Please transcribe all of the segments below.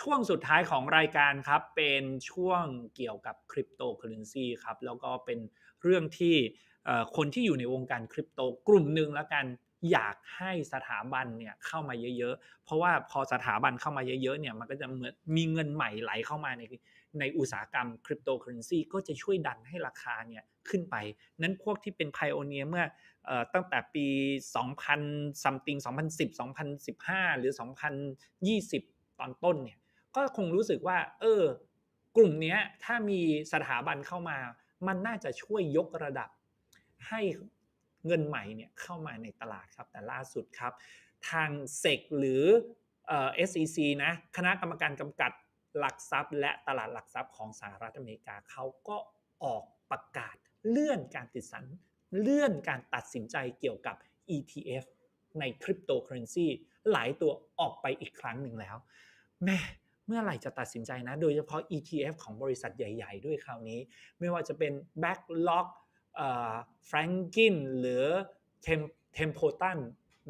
ช่วงสุดท้ายของรายการครับเป็นช่วงเกี่ยวกับ Cryptocurrency ครับแล้วก็เป็นเรื่องที่คนที่อยู่ในวงการคริปโตกลุ่มหนึ่งแล้วกันอยากให้สถาบันเนี่ยเข้ามาเยอะๆ เพราะว่าพอสถาบันเข้ามาเยอะๆเนี่ยมันก็จะเหมือนมีเงินใหม่ไหลเข้ามาในในอุตสาหกรรมคริปโตเคอเรนซีก็จะช่วยดันให้ราคาเนี่ยขึ้นไป นั้นพวกที่เป็นไพโอเนียเมื่อตั้งแต่ปี 2000 something 2010 2015 หรือ 2020 อนต้นเนี่ยก็คงรู้สึกว่า เออ กลุ่มนี้ถ้ามีสถาบันเข้ามา มันน่าจะช่วยยกระดับ ให้เงินใหม่เนี่ยเข้ามาในตลาดครับ แต่ล่าสุดครับ ทางเซกหรือเอ SEC นะคณะกรรมการกำกับหลักทรัพย์ และตลาดหลักทรัพย์ของสหรัฐอเมริกาเขาก็ออกประกาศเลื่อนการติดสัญเลื่อนการตัดสินใจเกี่ยวกับ ETF ในคริปโตเคอเรนซีหลายตัวออกไปอีกครั้งหนึ่งแล้ว แม่เมื่อไหร่จะตัดสินใจนะ โดยเฉพาะ ETF ของบริษัทใหญ่ ๆ ด้วยคราวนี้ ไม่ว่าจะเป็น Backlock เอ่อ Franklin หรือ Tem- Templeton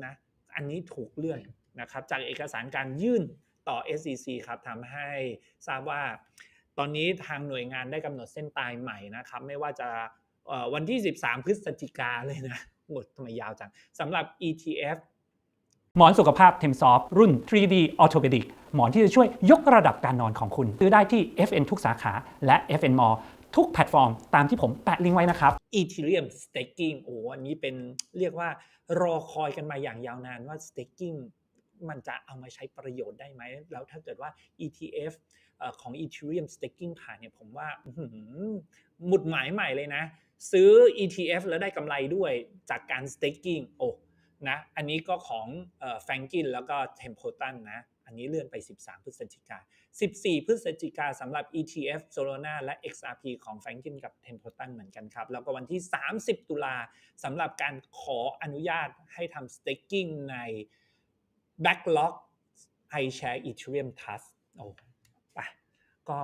นะอันนี้ถูกเลื่อนนะครับจากเอกสารการยื่นต่อ SEC ครับทำให้ทราบว่า ตอนนี้ทางหน่วยงานได้กำหนดเส้นตายใหม่นะครับ ไม่ว่าจะวันที่ 13 พฤศจิกาเลยนะโหทำไมยาวจังสำหรับ ETF หมอนสุขภาพ t e m s o f t รุ่น 3D Orthopedic หมอนที่จะช่วยยกระดับการนอนของคุณ ซื้อได้ที่ FN ทุกสาขาและ FN Mall ทุกแพลตฟอร์มตามที่ผมแปะลิงก์ไว้นะครับ Ethereum staking โอ้อันนี้เป็นเรียกว่ารอคอยกันมาอย่างยาวนานว่า staking มันจะเอามาใช้ประโยชน์ได้ไหม แล้วถ้าเกิดว่า ETF ของ Ethereum staking ผ่านเนี่ยผมว่าหมุดหมายใหม่เลยนะ ซื้อ ETF แล้วได้กำไรด้วยจากการ staking โอ้ นะอันนี้ก็ของเอ่อ Franklin แล้วก็ Templeton นะอันนี้เลื่อนไป 13 พฤศจิกา 14 พฤศจิกาสำหรับ ETF Solana และ XRP ของ Franklin กับ Templeton เหมือนกันครับ แล้วก็วันที่ 30 ตุลาสำหรับการขออนุญาตให้ทำ staking ใน Backlog iShare Ethereum Trust โอ้ไปก็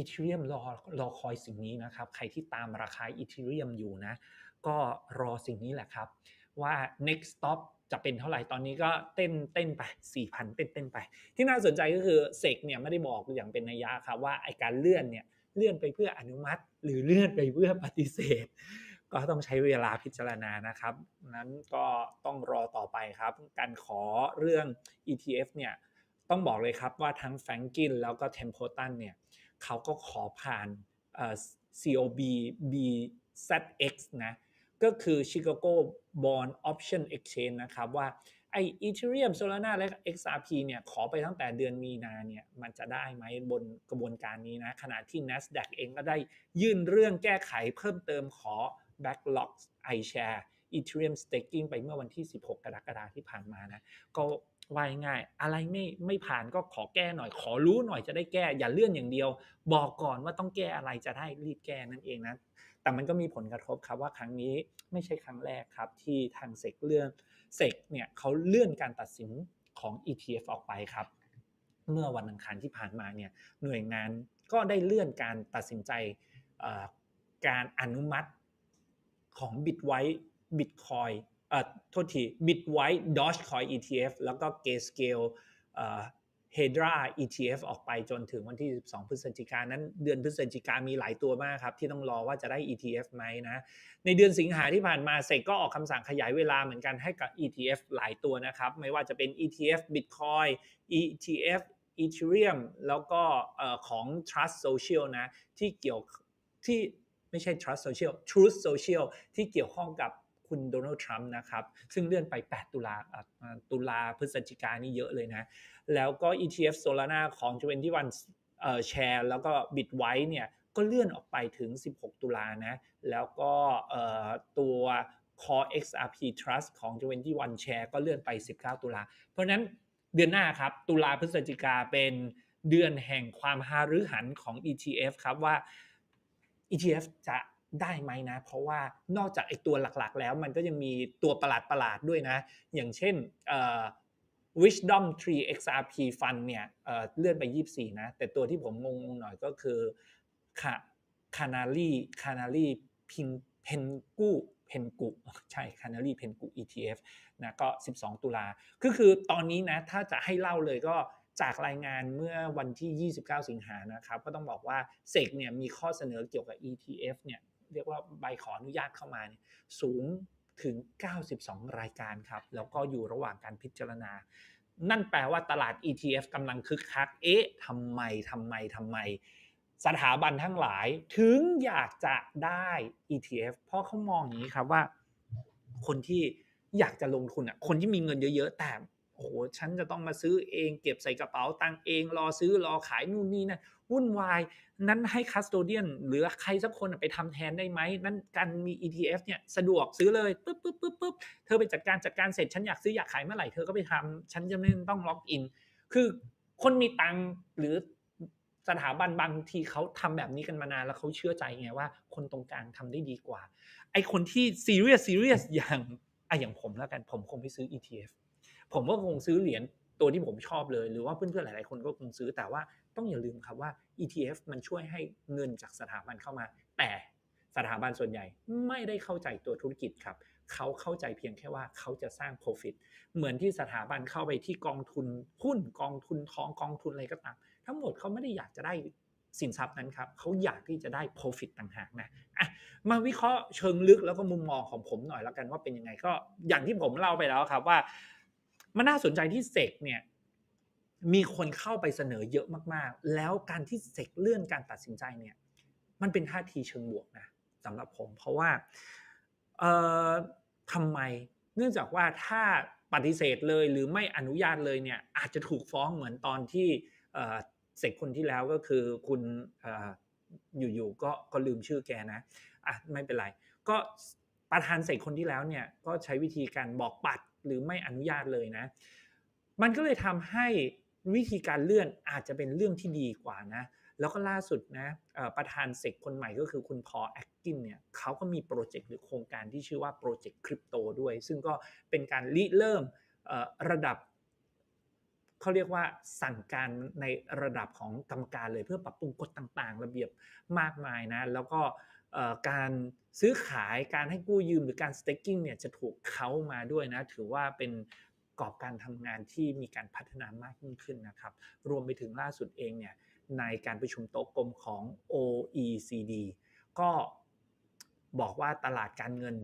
Ethereum รอรอคอยสิ่งนี้นะครับ ใครที่ตามราคา Ethereum อยู่นะ ก็รอสิ่งนี้แหละครับ ว่า next stop จะเป็นเท่าไหร่ตอนนี้ก็เต้นเต้นไป4,000เต้นเต้นไป ที่น่าสนใจก็คือเซกเนี่ยไม่ได้บอกอย่างเป็นนัยยะครับว่าไอการเลื่อนเนี่ยเลื่อนไปเพื่ออนุมัติ หรือเลื่อนไปเพื่อปฏิเสธ ก็ต้องใช้เวลาพิจารณานะครับ นั้นก็ต้องรอต่อไปครับ การขอเรื่อง ETF เนี่ยต้องบอกเลยครับว่าทั้ง f r a n k l i n แล้วก็ Templeton เนี่ยเขาก็ขอผ่าน COB BZX นะ ก็คือ Chicago Bond Option Exchange นะครับว่าไอ Ethereum Solana และ XRP เนี่ยขอไปตั้งแต่เดือนมีนาเนี่ยมันจะได้ไหมบนกระบวนการนี้นะ ขณะที่ NASDAQ เองก็ได้ยื่นเรื่องแก้ไขเพิ่มเติมขอ Backlog iShare Ethereum Staking ไปเมื่อวันที่ 16 กรกฎาคมที่ผ่านมานะ ก็ว่าง่าย อะไรไม่ไม่ผ่านก็ขอแก้หน่อย ขอรู้หน่อยจะได้แก้ อย่าเลื่อนอย่างเดียว บอกก่อนว่าต้องแก้อะไรจะได้รีบแก้นั่นเองนะ แต่มันก็มีผลกระทบครับว่าครั้งนี้ไม่ใช่ครั้งแรกครับที่ทางเซกเลื่อนเซกเนี่ยเขาเลื่อนการตัดสินของ ETF ออกไปครับ เมื่อวันอังคารที่ผ่านมาเนี่ยหน่วยงานก็ได้เลื่อนการตัดสินใจการอนุมัติของ Bitwise Bitcoin เอ่อโทษที Bitwise Dogecoin ETF แล้วก็ Grayscale เอ่อ Hedra ETF ออกไปจนถึงวันที่ 12 พฤศจิกานั้นเดือนพฤศจิกามีหลายตัวมากครับ ที่ต้องรอว่าจะได้ ETF ไหมนะ ในเดือนสิงหาที่ผ่านมาเซกก็ออกคำสั่งขยายเวลาเหมือนกันให้กับ ETF หลายตัวนะครับ ไม่ว่าจะเป็น ETF Bitcoin ETF Ethereum แล้วก็ของ Trust Social นะ ที่เกี่ยวที่ไม่ใช่ Trust Social Truth Social ที่เกี่ยวข้องกับ คุณโดนัลด์ทรัมป์นะครับ ซึ่งเลื่อนไป 8 ตุลาตุลาพฤศจิกายนนี่เยอะเลยนะ แล้วก็ ETF Solana ของ21เอ่อแชร์แล้วก็ Bitwise เนี่ยก็เลื่อนออกไปถึง 16 ตุลานะ แล้วก็ตัว Core XRP Trust ของ21 Share ก็เลื่อนไป 19 ตุลา เพราะฉะนั้นเดือนหน้าครับ ตุลาพฤศจิกาเป็นเดือนแห่งความหารือหันของ ETF ครับว่า ETF จะ ได้ไหมนะ เพราะว่านอกจากไอตัวหลักๆ แล้วมันก็ยังมีตัวประหลาดๆด้วยนะ อย่างเช่น Wisdom Tree XRP Fund เนี่ยเอ่อเลื่อนไป 24 นะ แต่ตัวที่ผมงงๆหน่อยก็คือคาคานาลีคานาลีพิงเพนกูเพนกุใช่คานาลีเพนกุ ETF นะก็ 12 ตุลาก็คือตอนนี้นะถ้าจะให้เล่าเลยก็จากรายงานเมื่อวันที่ 29 สิงหานะครับ ก็ต้องบอกว่าเซกเนี่ยมีข้อเสนอเกี่ยวกับ ETF เนี่ย เรียกว่าใบขออนุญาตเข้ามาเนี่ยสูงถึง 92 รายการครับ แล้วก็อยู่ระหว่างการพิจารณา นั่นแปลว่าตลาด ETF กำลังคึกคัก เอ๊ะทำไมทำไมทำไม สถาบันทั้งหลายถึงอยากจะได้ ETF เพราะเขามองอย่างนี้ครับว่า คนที่อยากจะลงทุนอะ คนที่มีเงินเยอะ ๆ แต่ โอ้โหฉันจะต้องมาซื้อเองเก็บใส่กระเป๋าตังเองรอซื้อรอขายนู่นนี่นั่นวุ่นวาย นั้นให้คัสโตเดียนหรือใครสักคนไปทำแทนได้ไหมนั่นการมี ETF เนี่ยสะดวกซื้อเลยปุ๊บปุ๊บปุ๊บปุ๊บเธอไปจัดการจัดการเสร็จฉันอยากซื้ออยากขายเมื่อไหร่เธอก็ไปทำฉันจะไม่ต้องล็อกอิน คือคนมีตังหรือสถาบันบางทีเขาทำแบบนี้กันมานานแล้วเขาเชื่อใจไงว่า คนตรงกลางทำได้ดีกว่า ไอคนที่ซีเรียสซีเรียสอย่างอะอย่างผมแล้วกันผมคงไม่ซื้อ ETF ผมก็คงซื้อเหรียญตัวที่ผมชอบเลย หรือว่าเพื่อนๆหลายๆคนก็คงซื้อแต่ว่าต้องอย่าลืมครับว่า ETF มันช่วยให้เงินจากสถาบันเข้ามา แต่สถาบันส่วนใหญ่ไม่ได้เข้าใจตัวธุรกิจครับเขาเข้าใจเพียงแค่ว่าเขาจะสร้าง profit เหมือนที่สถาบันเข้าไปที่กองทุนหุ้นกองทุนทองกองทุนอะไรก็ตาม ทั้งหมดเขาไม่ได้อยากจะได้สินทรัพย์นั้นครับเขาอยากที่จะได้ profit ต่างหากนะอะมาวิเคราะห์เชิงลึกแล้วก็มุมมองของผมหน่อยแล้วกันว่าเป็นยังไงก็อย่างที่ผมเล่าไปแล้วครับว่า มันน่าสนใจที่เซกเนี่ยมีคนเข้าไปเสนอเยอะมากๆ แล้วการที่เซกเลื่อนการตัดสินใจเนี่ยมันเป็นท่าทีเชิงบวกนะสำหรับผมเพราะว่าเอ่อทำไมเนื่องจากว่าถ้าปฏิเสธเลยหรือไม่อนุญาตเลยเนี่ยอาจจะถูกฟ้องเหมือนตอนที่เสกคนที่แล้วก็คือคุณเอ่ออยู่ๆก็ก็ลืมชื่อแกนะอะไม่เป็นไร ก็ประธานเสกคนที่แล้วเนี่ยก็ใช้วิธีการบอกปัด หรือไม่อนุญาตเลยนะ มันก็เลยทำให้วิธีการเลื่อนอาจจะเป็นเรื่องที่ดีกว่านะ แล้วก็ล่าสุดนะประธานเซกคนใหม่ก็คือคุณพอแอคกินเนี่ยเขาก็มีโปรเจกต์หรือโครงการที่ชื่อว่าโปรเจกต์คริปโตด้วย ซึ่งก็เป็นการริเริ่มระดับเขาเรียกว่าสั่งการในระดับของกรรมการเลยเพื่อปรับปรุงกฎต่างๆ ระเบียบมากมายนะ แล้วก็ การซื้อขายการให้กู้ยืมหรือการสเต็กกิ้งเนี่ยจะถูกเขามาด้วยนะ ถือว่าเป็นกรอบการทำงานที่มีการพัฒนามากยิ่งขึ้นนะครับ รวมไปถึงล่าสุดเองเนี่ยในการประชุมโต๊ะกลมของ OECD ก็บอกว่าตลาดการเงิน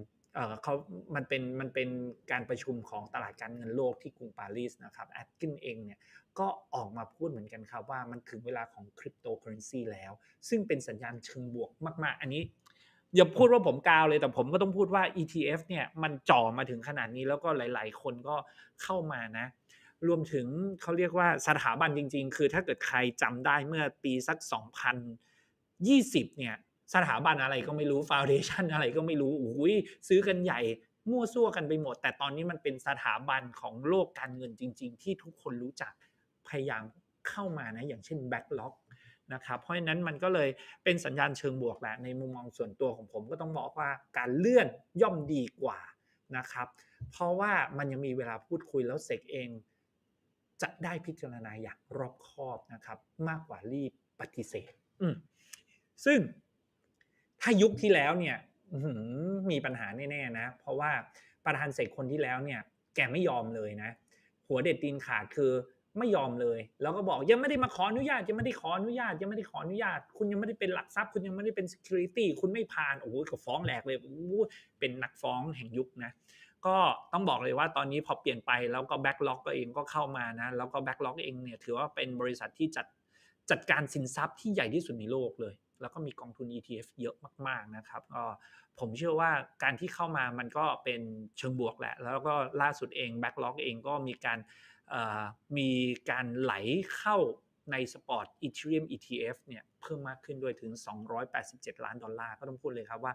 เขามันเป็น มันเป็นการประชุมของตลาดการเงินโลกที่กรุงปารีสนะครับแอดกินเองเนี่ย ก็ออกมาพูดเหมือนกันครับว่ามันถึงเวลาของคริปโตเคอเรนซีแล้ว ซึ่งเป็นสัญญาณเชิงบวกมาก ๆ อันนี้อย่าพูดว่าผมกาวเลยแต่ผมก็ต้องพูดว่า ETF เนี่ยมันจ่อมาถึงขนาดนี้แล้วก็หลาย ๆ คนก็เข้ามานะ รวมถึงเขาเรียกว่าสถาบันจริง ๆ คือถ้าเกิดใครจำได้เมื่อปีสัก 2020 เนี่ย สถาบันอะไรก็ไม่รู้ฟาวเดชันอะไรก็ไม่รู้อุ้ยซื้อกันใหญ่มั่วซั่วกันไปหมด แต่ตอนนี้มันเป็นสถาบันของโลกการเงินจริง ๆ ที่ทุกคนรู้จักพยายามเข้ามานะอย่างเช่น Backlog นะครับเพราะฉะนั้นมันก็เลยเป็นสัญญาณเชิงบวกแหละในมุมมองส่วนตัวของผมก็ต้องบอกว่าการเลื่อนย่อมดีกว่านะครับ เพราะว่ามันยังมีเวลาพูดคุยแล้วเสกเอง จะได้พิจารณาอย่างรอบคอบนะครับ มากกว่ารีบปฏิเสธซึ่ง ถ้ายุคที่แล้วเนี่ยมีปัญหาแน่ๆนะ เพราะว่าประธานเสกคนที่แล้วเนี่ย แกไม่ยอมเลยนะ หัวเด็ดตีนขาดคือไม่ยอมเลย แล้วก็บอกยังไม่ได้มาขออนุญาตยังไม่ได้ขออนุญาตยังไม่ได้ขออนุญาต คุณยังไม่ได้เป็นหลักทรัพย์ คุณยังไม่ได้เป็น security คุณไม่ผ่านโอ้โหก็ฟ้องแหลกเลยโอ้โหเป็นนักฟ้องแห่งยุคนะก็ต้องบอกเลยว่าตอนนี้พอเปลี่ยนไปแล้วก็แบ็กล็อกก็เองก็เข้ามานะแล้วก็แบ็กล็อกเองเนี่ยถือว่าเป็นบริษัทที่จัดจัดการสินทรัพย์ที่ใหญ่ที่สุดในโลกเลย แล้วก็มีกองทุน ETF เยอะมากๆนะครับก็ผมเชื่อว่าการที่เข้ามามันก็เป็นเชิงบวกแหละ แล้วก็ล่าสุดเองแบ็กล็อกเองก็มีการมีการไหลเข้าในสปอร์ต Ethereum ETF เนี่ยเพิ่มมากขึ้นด้วยถึง 287 ล้านดอลลาร์ก็ต้องพูดเลยครับว่า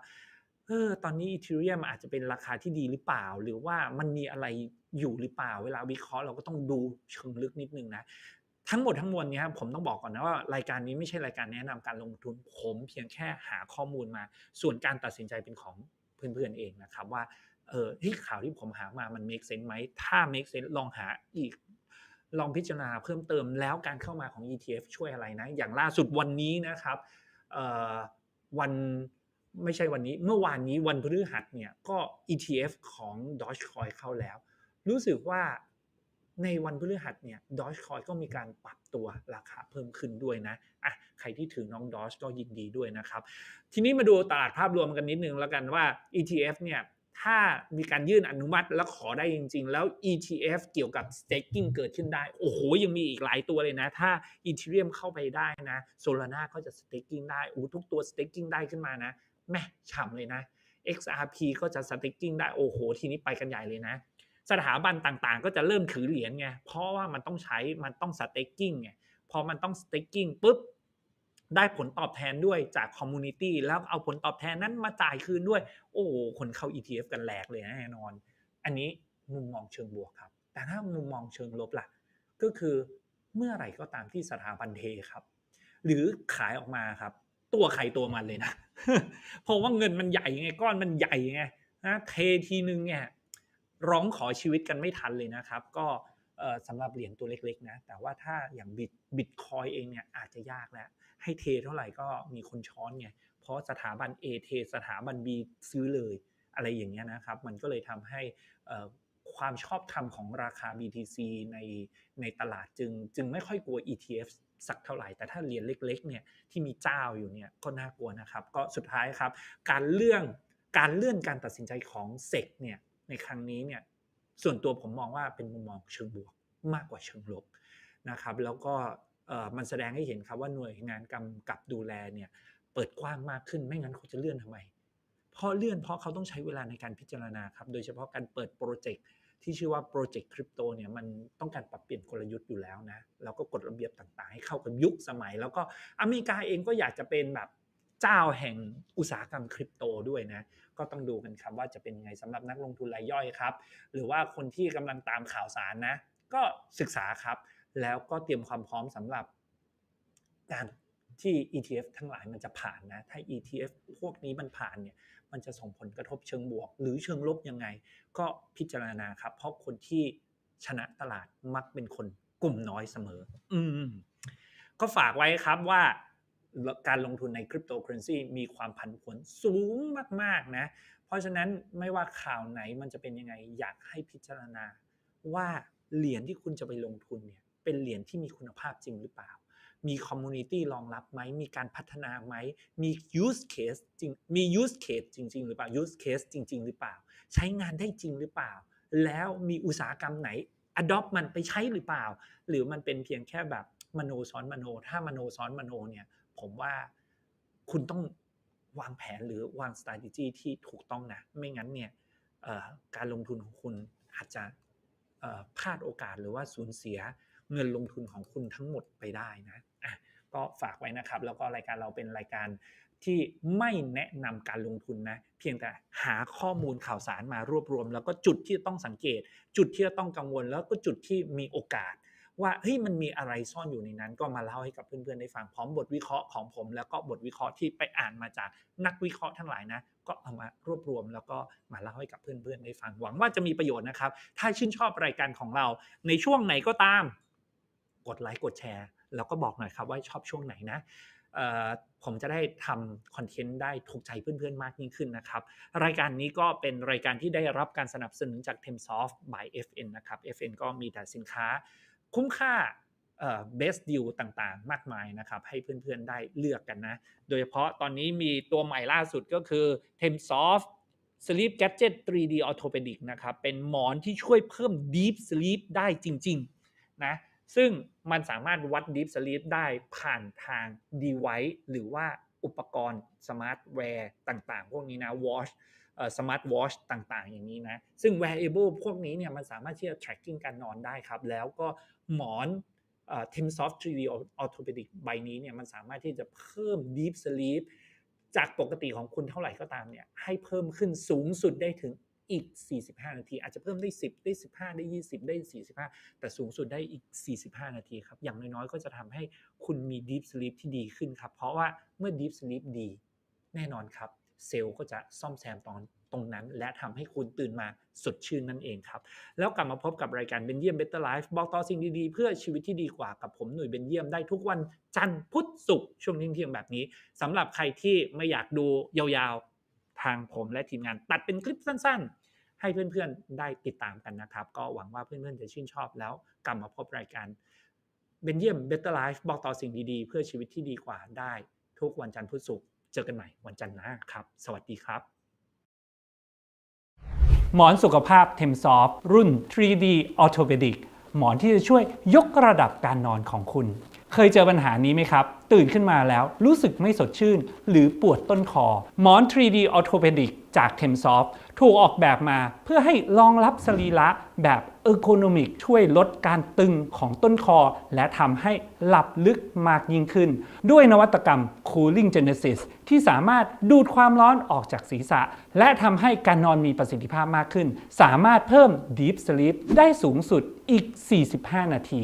เออตอนนี้ Ethereum อาจจะเป็นราคาที่ดีหรือเปล่า หรือว่ามันมีอะไรอยู่หรือเปล่า เวลาวิเคราะห์เราก็ต้องดูเชิงลึกนิดนึงนะ ทั้งหมดทั้งมวลนี้ยผมต้องบอกก่อนนะว่ารายการนี้ไม่ใช่รายการแนะนำการลงทุนผมเพียงแค่หาข้อมูลมา ส่วนการตัดสินใจเป็นของเพื่อนๆเองนะครับว่าเออที่ข่าวที่ผมหามามัน make sense ไหมถ้า make sense ลองหาอีก ลองพิจารณาเพิ่มเติมแล้วการเข้ามาของ ETF ช่วยอะไรนะ อย่างล่าสุดวันนี้นะครับวันไม่ใช่วันนี้เมื่อวานนี้วันพฤหัสเนี่ยก็ ETF ของ Dogecoin เข้าแล้ว รู้สึกว่า ในวันพฤหัสเนี่ยดอชคอยก็มีการปรับตัวราคาเพิ่มขึ้นด้วยนะอะใครที่ถือน้องดอชก็ยินดีด้วยนะครับ ทีนี้มาดูตลาดภาพรวมกันนิดนึงแล้วกันว่า ETF เนี่ยถ้ามีการยื่นอนุมัติแล้วขอได้จริง ๆ แล้ว ETF เกี่ยวกับ staking เกิดขึ้นได้ โอ้โห ยังมีอีกหลายตัวเลยนะ ถ้า Ethereum เข้าไปได้นะ Solana ก็จะ staking ได้โอ้ทุกตัว staking ได้ขึ้นมานะแม่ฉ่ำเลยนะ XRP ก็จะ staking ได้ โอ้โห ทีนี้ไปกันใหญ่เลยนะ สถาบันต่างๆ ก็จะเริ่มถือเหรียญไงเพราะว่ามันต้องใช้มันต้อง staking ไงพอมันต้อง staking ปุ๊บได้ผลตอบแทนด้วยจากคอมมูนิตี้แล้วเอาผลตอบแทนนั้นมาจ่ายคืนด้วย โอ้โหคนเข้า ETF กันแหลกเลยแน่นอน อันนี้มุมมองเชิงบวกครับ แต่ถ้ามุมมองเชิงลบล่ะ ก็คือเมื่อไหร่ก็ตามที่สถาบันเทครับ หรือขายออกมาครับ ตัวใครตัวมันเลยนะ เพราะว่าเงินมันใหญ่ไงก้อนมันใหญ่ไงนะเททีนึงเนี่ย ร้องขอชีวิตกันไม่ทันเลยนะครับ ก็สำหรับเหรียญตัวเล็กๆนะ แต่ว่าถ้าอย่างบิตบิตคอยเองเนี่ยอาจจะยากแล้ว ให้เทเท่าไหร่ก็มีคนช้อนไง เพราะสถาบัน A เทสถาบัน B ซื้อเลยอะไรอย่างเงี้ยนะครับ มันก็เลยทำให้ความชอบธรรมของราคา BTC ในในตลาดจึง จึงไม่ค่อยกลัว ETF สักเท่าไหร่ แต่ถ้าเหรียญเล็กๆเนี่ยที่มีเจ้าอยู่เนี่ยก็น่ากลัวนะครับ ก็สุดท้ายครับ การเลื่อนการเลื่อนการตัดสินใจของเซกเนี่ย ในครั้งนี้เนี่ยส่วนตัวผมมองว่าเป็นมุมมองเชิงบวกมากกว่าเชิงลบนะครับ แล้วก็มันแสดงให้เห็นครับว่าหน่วยงานกำกับดูแลเนี่ยเปิดกว้างมากขึ้นไม่งั้นเขาจะเลื่อนทำไมเพราะเลื่อนเพราะเขาต้องใช้เวลาในการพิจารณาครับ โดยเฉพาะการเปิดโปรเจกต์ที่ชื่อว่าโปรเจกต์คริปโตเนี่ยมันต้องการปรับเปลี่ยนกลยุทธ์อยู่แล้วนะแล้วก็กฎระเบียบต่างๆ ให้เข้ากับยุคสมัย แล้วก็อเมริกาเองก็อยากจะเป็นแบบเจ้าแห่งอุตสาหกรรมคริปโตด้วยนะ ก็ต้องดูกันครับว่าจะเป็นยังไงสำหรับนักลงทุนรายย่อยครับ หรือว่าคนที่กำลังตามข่าวสารนะ ก็ศึกษาครับ แล้วก็เตรียมความพร้อมสำหรับการที่ ETF ทั้งหลายมันจะผ่านนะ ถ้า ETF พวกนี้มันผ่านเนี่ย มันจะส่งผลกระทบเชิงบวก หรือเชิงลบยังไง ก็พิจารณาครับ เพราะคนที่ชนะตลาดมักเป็นคนกลุ่มน้อยเสมอ อืม ก็ฝากไว้ครับว่า การลงทุนในคริปโตเคอเรนซีมีความผันผวนสูงมากๆนะ เพราะฉะนั้นไม่ว่าข่าวไหนมันจะเป็นยังไงอยากให้พิจารณา ว่าเหรียญที่คุณจะไปลงทุนเนี่ยเป็นเหรียญที่มีคุณภาพจริงหรือเปล่า มีคอมมูนิตี้รองรับไหม มีการพัฒนาไหม มี use case จริง มี use case จริง ๆ หรือเปล่า use case จริง ๆ หรือเปล่า ใช้งานได้จริงหรือเปล่า แล้วมีอุตสาหกรรมไหน adopt มันไปใช้หรือเปล่า หรือมันเป็นเพียงแค่แบบมโนซ้อนมโน ถ้ามโนซ้อนมโนเนี่ย ผมว่าคุณต้องวางแผนหรือวาง strategy ที่ถูกต้องนะ ไม่งั้นเนี่ยการลงทุนของคุณอาจจะพลาดโอกาสหรือว่าสูญเสียเงินลงทุนของคุณทั้งหมดไปได้นะะก็ฝากไว้นะครับ แล้วก็รายการเราเป็นรายการที่ไม่แนะนำการลงทุนนะ เพียงแต่หาข้อมูลข่าวสารมารวบรวม แล้วก็จุดที่ต้องสังเกต จุดที่ต้องกังวล แล้วก็จุดที่มีโอกาส ว่าเฮ้ยมันมีอะไรซ่อนอยู่ในนั้น ก็มาเล่าให้กับเพื่อนๆได้ฟังพร้อมบทวิเคราะห์ของผม แล้วก็บทวิเคราะห์ที่ไปอ่านมาจากนักวิเคราะห์ทั้งหลายนะก็เอามารวบรวมแล้วก็มาเล่าให้กับเพื่อนๆได้ฟัง หวังว่าจะมีประโยชน์นะครับ ถ้าชื่นชอบรายการของเรา ในช่วงไหนก็ตาม กดไลค์กดแชร์ แล้วก็บอกหน่อยครับว่าชอบช่วงไหนนะผมจะได้ทำคอนเทนต์ได้ถูกใจเพื่อนๆมากยิ่งขึ้นนะครับ รายการนี้ก็เป็นรายการที่ได้รับการสนับสนุนจาก t e m s o f t by FN นะครับ FN ก็มีแต่สินค้า คุ้มค่าเอ่อ best deal ต่างๆ มากมายนะครับให้เพื่อนๆได้เลือกกันนะ โดยเฉพาะตอนนี้มีตัวใหม่ล่าสุดก็คือ t e m s o f t Sleep Gadget 3D Orthopedic นะครับ เป็นหมอนที่ช่วยเพิ่ม Deep Sleep ได้จริงๆนะซึ่งมันสามารถวัด Deep Sleep ได้ผ่านทาง device หรือว่า อุปกรณ์สมาร์ทแวร์ต่างๆ พวกนี้นะวอชสมาร์ทวอชต่างๆ อย่างนี้นะ ซึ่ง wearable พวกนี้เนี่ยมันสามารถที่จะ tracking การนอนได้ครับ แล้วก็หมอน t i m s o f t 3D Orthopedic ใบนี้เนี่ยมันสามารถที่จะเพิ่ม Deep Sleep จากปกติของคุณเท่าไหร่ก็ตามเนี่ยให้เพิ่มขึ้นสูงสุดได้ถึง อีก 45 นาที อาจจะเพิ่มได้ 10 ได้ 15 ได้ 20 ได้ 45 แต่สูงสุดได้อีก 45 นาทีครับ อย่างน้อยๆ ก็จะทำให้คุณมี Deep Sleep ที่ดีขึ้นครับ เพราะว่าเมื่อ Deep Sleep ดี แน่นอนครับ เซลล์ก็จะซ่อมแซมตอนตรงนั้น และทำให้คุณตื่นมาสดชื่นนั่นเองครับ แล้วกลับมาพบกับรายการเบนเยียมเบ t เตอร์ไลฟ์บอกต่อสิ่งดีๆ เพื่อชีวิตที่ดีกว่ากับผมหนุ่ยเบนเยียมได้ทุกวันจันทร์พุธศุกร์ช่วงเที่ยงแบบนี้สำหรับใครที่ไม่อยากดูยาวๆทางผมและทีมงานตัดเป็นคลิปสั้นๆ ให้เพื่อนๆได้ติดตามกันนะครับ ก็หวังว่าเพื่อนๆจะชื่นชอบแล้วกลับมาพบรายการเบนเยียมเบ t เตอร์ไลฟ์บอกต่อสิ่งดีๆ เพื่อชีวิตที่ดีกว่าได้ ทุกวันจันทร์พุธศุกร์เจอกันใหม่วันจันทร์หน้าครับ สวัสดีครับ หมอนสุขภาพเทมซอฟรุ่น 3D Orthopedic หมอนที่จะช่วยยกระดับการนอนของคุณ เคยเจอปัญหานี้ไหมครับ ตื่นขึ้นมาแล้วรู้สึกไม่สดชื่น หรือปวดต้นคอ หมอน 3D Orthopedic จาก t e m s o f t ถูกออกแบบมาเพื่อให้รองรับสรีระแบบเอ r ร์โคโนมิกช่วยลดการตึงของต้นคอ และทำให้หลับลึกมากยิ่งขึ้น ด้วยนวัตกรรม Cooling Genesis ที่สามารถดูดความร้อนออกจากศีรษะ และทำให้การนอนมีประสิทธิภาพมากขึ้น สามารถเพิ่ม Deep Sleep ได้สูงสุดอีก 45 นาที